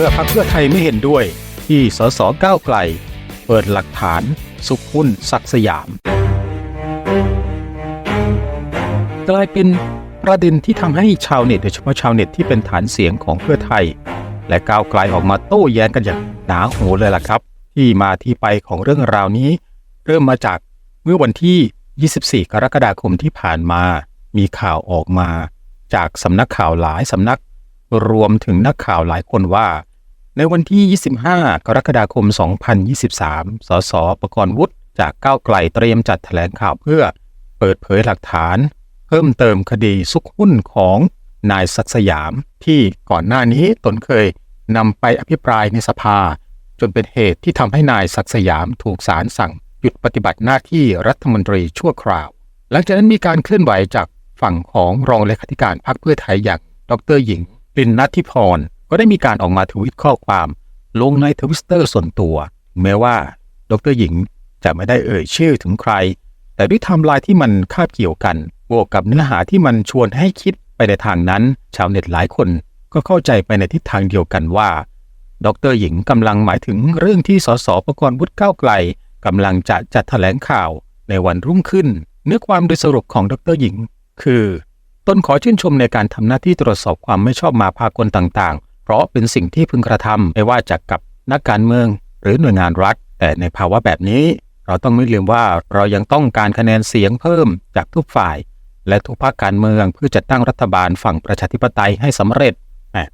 มื่อพรรคเพื่อไทยไม่เห็นด้วย ที่สสก้าวไกล เปิดหลักฐาน สุขหุ้นศักสยาม กลายเป็นประเด็นที่ทำให้ชาวเน็ตโดยเฉพาะชาวเน็ตที่เป็นฐานเสียงของเพื่อไทย และก้าวไกลออกมาโต้แย้งกันอย่างหนาหูเลยล่ะครับ ที่มาที่ไปของเรื่องราวนี้ เริ่มมาจากเมื่อวันที่ 24 กรกฎาคมที่ผ่านมา มีข่าวออกมา จากสำนักข่าวหลายสำนักรวมถึงนักข่าวหลายคนว่า ในวันที่ 25 กรกฎาคม 2023 สส ประกรณ์วุฒิจากก้าวไกลเตรียมจัดแถลงข่าวเพื่อ เปิดเผยหลักฐาน เพิ่มเติมคดีซุกหุ้นของนายศักสยาม ที่ก่อนหน้านี้ตนเคยนำไปอภิปรายในสภา จนเป็นเหตุที่ทำให้นายศักสยามถูกศาลสั่ง หยุดปฏิบัติหน้าที่รัฐมนตรีชั่วคราว หลังจากนั้นมีการเคลื่อนไหวจากฝั่งของรองเลขาธิการพรรคเพื่อไทยอย่าง ดรหญิงปรินนัทธิพร ก็ได้มีการออกมาทวิตข้อความลงในทวิตเตอร์ส่วนตัว แม้ว่าดรหญิงจะไม่ได้เอ่ยชื่อถึงใคร แต่ด้วยไทม์ไลน์ที่มันคาบเกี่ยวกันบวกกับเนื้อหาที่มันชวนให้คิดไปในทางนั้น ชาวเน็ตหลายคนก็เข้าใจไปในทิศทางเดียวกันว่า ดรหญิงกำลังหมายถึงเรื่องที่สสประกรณ์วุฒิก้าวไกลกำลังจะจัดแถลงข่าวในวันรุ่งขึ้น เนื้อความโดยสรุปของดรหญิง คือตนขอชื่นชมในการทำหน้าที่ตรวจสอบความไม่ชอบมาพากลต่างๆ เพราะเป็นสิ่งที่พึงกระทำไม่ว่าจะกับนักการเมือง หรือหน่วยงานรัฐ แต่ในภาวะแบบนี้ เราต้องไม่ลืมว่าเรายังต้องการคะแนนเสียงเพิ่มจากทุกฝ่าย และทุกภาคการเมืองเพื่อจัดตั้งรัฐบาลฝั่งประชาธิปไตยให้สำเร็จ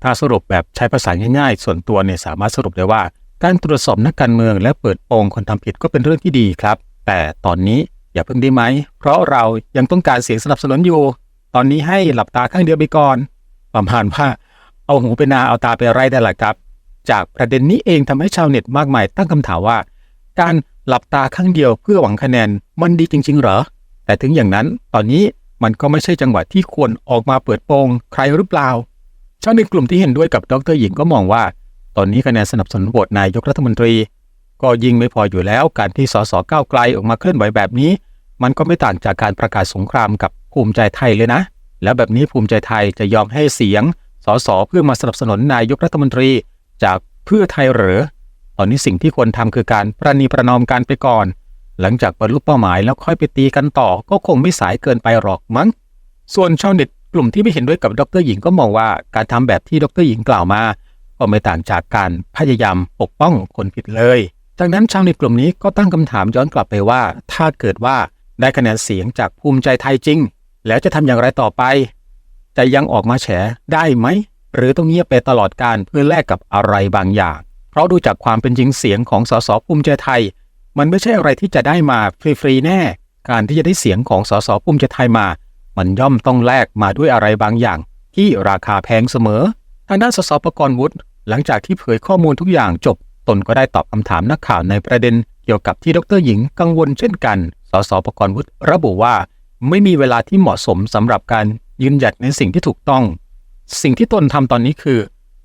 ถ้าสรุปแบบใช้ภาษาง่ายๆ ส่วนตัวเนี่ยสามารถสรุปได้ว่า การตรวจสอบนักการเมืองและเปิดโปงคนทำผิดก็เป็นเรื่องที่ดีครับ แต่ตอนนี้อย่าเพิ่งได้ไหม เพราะเรายังต้องการเสียงสนับสนุนอยู่ ตอนนี้ให้หลับตาข้างเดียวไปก่อน ประมาณว่า เอาหูไปนาเอาตาไปไร่ได้หละครับ จากประเด็นนี้เองทำให้ชาวเน็ตมากมายตั้งคำถามว่า การหลับตาข้างเดียวเพื่อหวังคะแนนมันดีจริง ๆ เหรอ แต่ถึงอย่างนั้นตอนนี้มันก็ไม่ใช่จังหวะที่ควรออกมาเปิดโปงใครหรือเปล่า ชาวเน็ตกลุ่มที่เห็นด้วยกับดรหญิงก็มองว่า ตอนนี้คะแนนสนับสนุนโหวตนายกรัฐมนตรี ก็ยิ่งไม่พออยู่แล้วการที่สสก้าวไกลออกมาเคลื่อนไหวแบบนี้ มันก็ไม่ต่างจากการประกาศสงครามกับภูมิใจไทยเลยนะ แล้วแบบนี้ภูมิใจไทยจะยอมให้เสียง สสเพื่อมาสนับสนุนนายกรัฐมนตรีจากเพื่อไทยหรือตอนนี้สิ่งที่ควรทำคือการประนีประนอมกันไปก่อน หลังจากบรรลุเป้าหมายแล้วค่อยไปตีกันต่อ ก็คงไม่สายเกินไปหรอกมั้ง ส่วนชาวเน็ตกลุ่มที่ไม่เห็นด้วยกับดรหญิงก็มองว่าการทำแบบที่ดรหญิงกล่าวมา ก็ไม่ต่างจากการพยายามปกป้องคนผิดเลย จากนั้นชาวเน็ตกลุ่มนี้ก็ตั้งคำถามย้อนกลับไปว่า ถ้าเกิดว่าได้คะแนนเสียงจากภูมิใจไทยจริง แล้วจะทำอย่างไรต่อไป จะยังออกมาแฉได้ไหม หรือต้องเงียบไปตลอดการเพื่อแลกกับอะไรบางอย่าง เพราะดูจากความเป็นจริงเสียงของสสภูมิใจไทย มันไม่ใช่อะไรที่จะได้มาฟรีๆแน่ การที่จะได้เสียงของสสภูมิใจไทยมา มันย่อมต้องแลกมาด้วยอะไรบางอย่าง ที่ราคาแพงเสมอทางด้านสสประกรณ์วุฒิหลังจากที่เผยข้อมูลทุกอย่างจบ ตนก็ได้ตอบคำถามนักข่าวในประเด็น เกี่ยวกับที่ดรหญิงกังวลเช่นกัน สสประกรณ์วุฒิระบุว่า ไม่มีเวลาที่เหมาะสมสำหรับการ ยืนหยัดในสิ่งที่ถูกต้อง สิ่งที่ตนทำตอนนี้คือ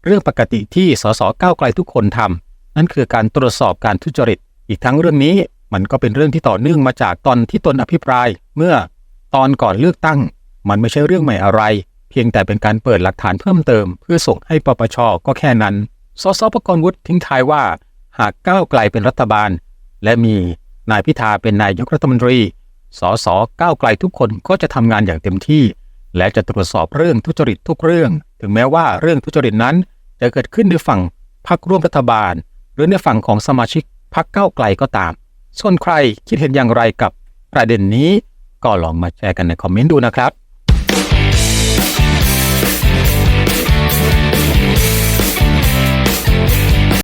เรื่องปกติที่สสก้าวไกลทุกคนทำนั่นคือการตรวจสอบการทุจริต อีกทั้งเรื่องนี้มันก็เป็นเรื่องที่ต่อเนื่องมาจากตอนที่ตนอภิปราย เมื่อตอนก่อนเลือกตั้ง มันไม่ใช่เรื่องใหม่อะไร เพียงแต่เป็นการเปิดหลักฐานเพิ่มเติม เพื่อส่งให้ปปชก็แค่นั้นสสปรกรณ์วุฒิทิ้งท้ายว่า หากก้าวไกลเป็นรัฐบาล และมีนายพิธาเป็นนายกรัฐมนตรีสสก้าวไกลทุกคนก็จะทำงานอย่างเต็มที่ และจะตรวจสอบเรื่องทุจริตทุกเรื่อง ถึงแม้ว่าเรื่องทุจริตนั้น จะเกิดขึ้นในฝั่งพรรคร่วมรัฐบาล หรือในฝั่งของสมาชิกพรรคก้าวไกลก็ตาม ส่วนใครคิดเห็นอย่างไรกับประเด็นนี้ ก็ลองมาแชร์กันในคอมเมนต์ดูนะครับ